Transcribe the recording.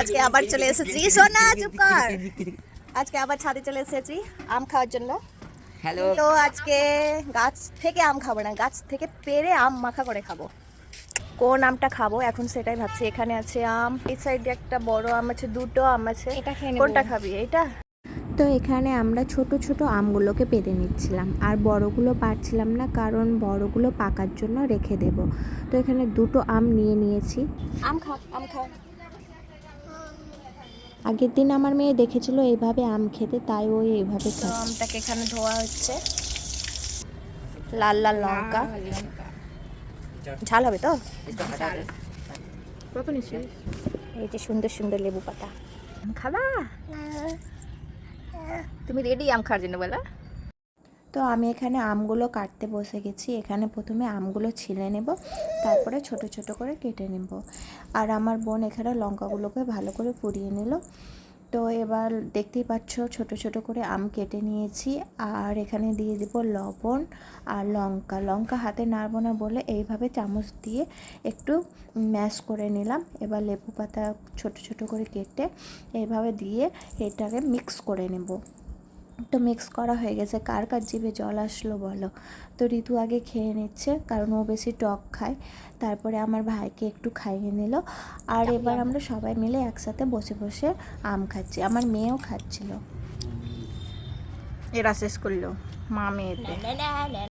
আজকে আবার চলে এসেছি। সোনা চুপ কর। আজকে আবার ছাদে চলে এসেছি আম খাওয়ার জন্য। হ্যালো তো আজকে গাছ থেকে আম খাব না গাছ থেকে পেরে আম মাখা করে খাব। কোন আমটা খাব? এখন সেটাই ভাবছি। এখানে আছে আম এই সাইডে একটা বড় আম আছে দুটো আম আছে। এটা খেয়ে নেব। কোনটা খাবি? এটা তো এখানে আমরা ছোট ছোট আমগুলোকে পেরে নিচ্ছিলাম। আর বড়গুলো পারছিলাম না কারণ বড়গুলো পাকার জন্য রেখে দেব। তো এখানে দুটো আম নিয়ে নিয়েছি। আম খাও আম খাও আগের দিন আমার মেয়ে দেখেছিল এইভাবে আম খেতে তাই ওই এইভাবে আমটাকে এখানে ধোয়া হচ্ছে। লাল লাল লঙ্কা। ঝাল হবে তো? এই যে সুন্দর সুন্দর লেবু পাতা। খাবা? তুমি রেডি আম খাওয়ার জন্য বলো। তো আমি এখানে আমগুলো কাটতে বসে গেছি। এখানে প্রথমে আমগুলো ছিলে নেব, তারপরে ছোট ছোট করে কেটে নেব। আর আমার বোন এখানে লঙ্কাগুলোকে ভালো করে পুড়িয়ে নিল। তো এবার দেখতেই পাচ্ছ ছোট ছোট করে আম কেটে নিয়েছি। আর এখানে দিয়ে দিব লবণ আর লঙ্কা। লঙ্কা হাতে নাড়বো না বলে এইভাবে চামচ দিয়ে একটু ম্যাশ করে নিলাম। এবার লেবু পাতা ছোট ছোট করে কেটে এইভাবে দিয়ে এটাকে মিক্স করে নেব। তো মিক্স করা হয়ে গেছে। কার কার জিভে জল আসলো বলো? তো ঋতু আগে খেয়ে নিচ্ছে কারণ ও বেশি টক খায়। তারপরে আমার ভাইকে একটু খাইয়ে নিল। আর এবার আমরা সবাই মিলে একসাথে বসে বসে আম খাচ্ছি। আমার মেয়েও খাচ্ছিল। এরা শেষ করল। মা মেয়েতে।